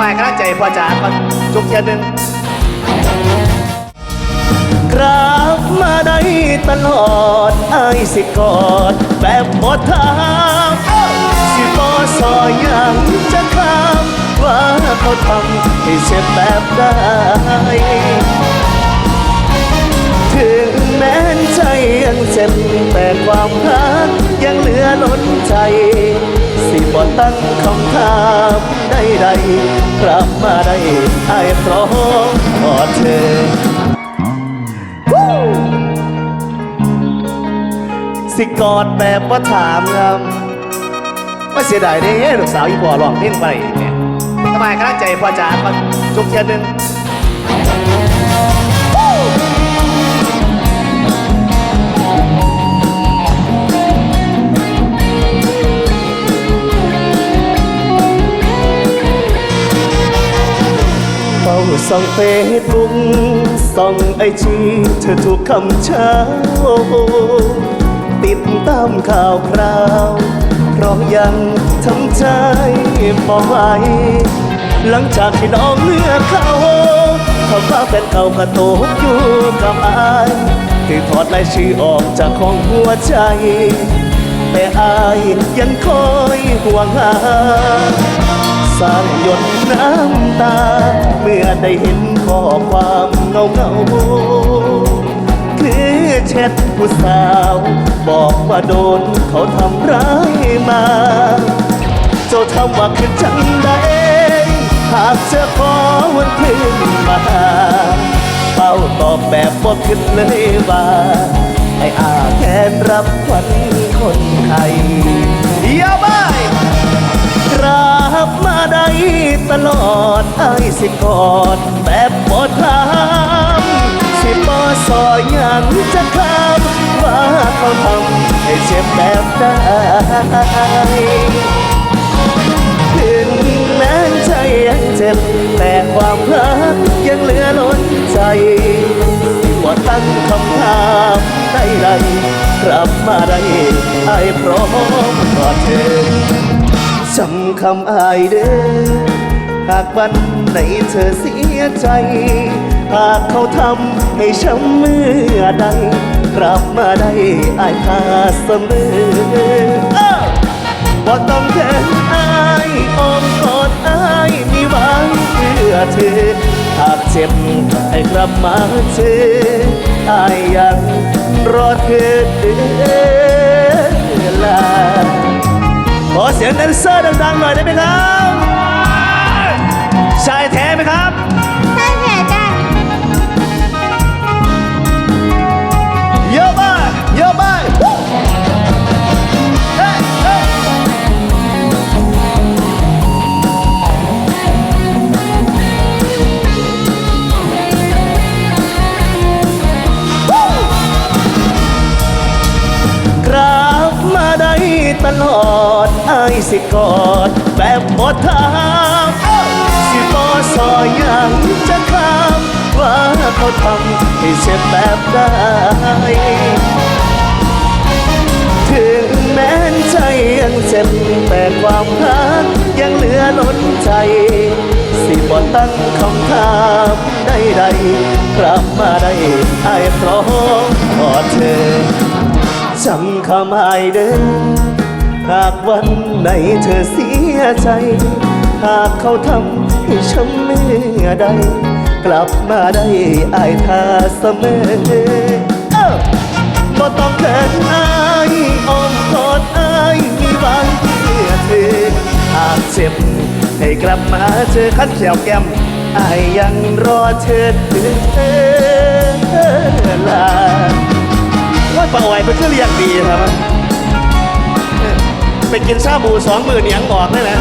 บายกำลังใจพ่อจ๋าก่อนจุกเทียนหนึ่งกราบมาได้ตลอดไอ้สิกอดแบบบดทางสิบอสอยังจะข้ามว่าเขาทำให้เจ็บแบบได้ถึงแม้นใจยังเจ็บแต่ความรักยังเหลือล้นใจ บ่ตั้งคำถามใดๆกลับมาได้ไอ้พร้อมกอดเธอสิกอดแบบว่าถามครับว่าเสียดายเด้ลูกสาวอีพ่อร้องเพลงไปเนี่ยสบายกำลังใจพ่อจ๋าก่อจุกเทียนหนึ่ง ส่องเฟซบุ๊กส่องไอจีเธอทุกคำเช้า ติดตามข่าวคราว เพราะยังทำใจบ่ไหวหลังจากที่น้องเลือกเขาเขาพาแฟนเก่ามาตกอยู่กับอายที่ถอดรายชื่อออกจากของหัวใจ แต่อายยังคอยห่วงหาสร้างหยดน้ำตา เมื่อได้เห็นข้อความเงาเงาคือแชทผู้สาว บอกว่าโดนเขาทำร้ายมา เจ้าทำว่าคือจังใดหากเจอขอวันคืนมาเป้าตอบแบบบ่คิดเลยว่า ให้อาแค่รับขวัญคน ไทยเยี่ยมไปกราบมาได้ตลอดไอ้สิกอดแบบบ่ถามสิบ่สอยยังจะข้ามว่าเขาทำให้เจ็บแบบได้ถึงแม้ใจยังเจ็บแต่ความรักยังเหลือล้นใจสิบ่ตั้งคำถามใดๆ กลับมาได้ไอ้พร้อมกอดเธอจำคำอายเด้อหากวันไหนเธอเสียใจ หากเขาทำให้ช้ำเมื่อใดกลับมาได้อายพาเสมอเอ้าบ่ต้องแทนอายอ้อมกอดอายมีไว้เพื่อเธอ จ็บให้กลับมาเจออายยังรอเธอเดือลาขอเสียงแดนเซอร์ดังๆหน่อยได้ไหมครับ ชายแท้ไหมครับ ตลอดไอ้สิกอดแบบบ่ถามสิบ่สอยังจะข้ามว่าเขาทำให้เจ็บแบบได้ถึงแม้นใจยังเจ็บแต่ความรักยังเหลือล้นใจ สิบ่ตั้งคำถามใดๆกลับมาได้ไอ้พร้อมกอดเธอจำคำอายเด้อ หากวันไหนเธอเสียใจ หากเขาทำให้ช้ำเมื่อใด กลับมาได้อายทาเสมอบ่ต้องเขินอายอ้อมกอดอายมีหวังเพื่อเธอหากเจ็บให้กลับมาเจอคันแขวแก้มอายยังรอเธอถึงเธอลาว่าปลาไหวเป็นเครื่องเรียกดีครับไป กินชาบูสองมือเหนียงออกเลยนะ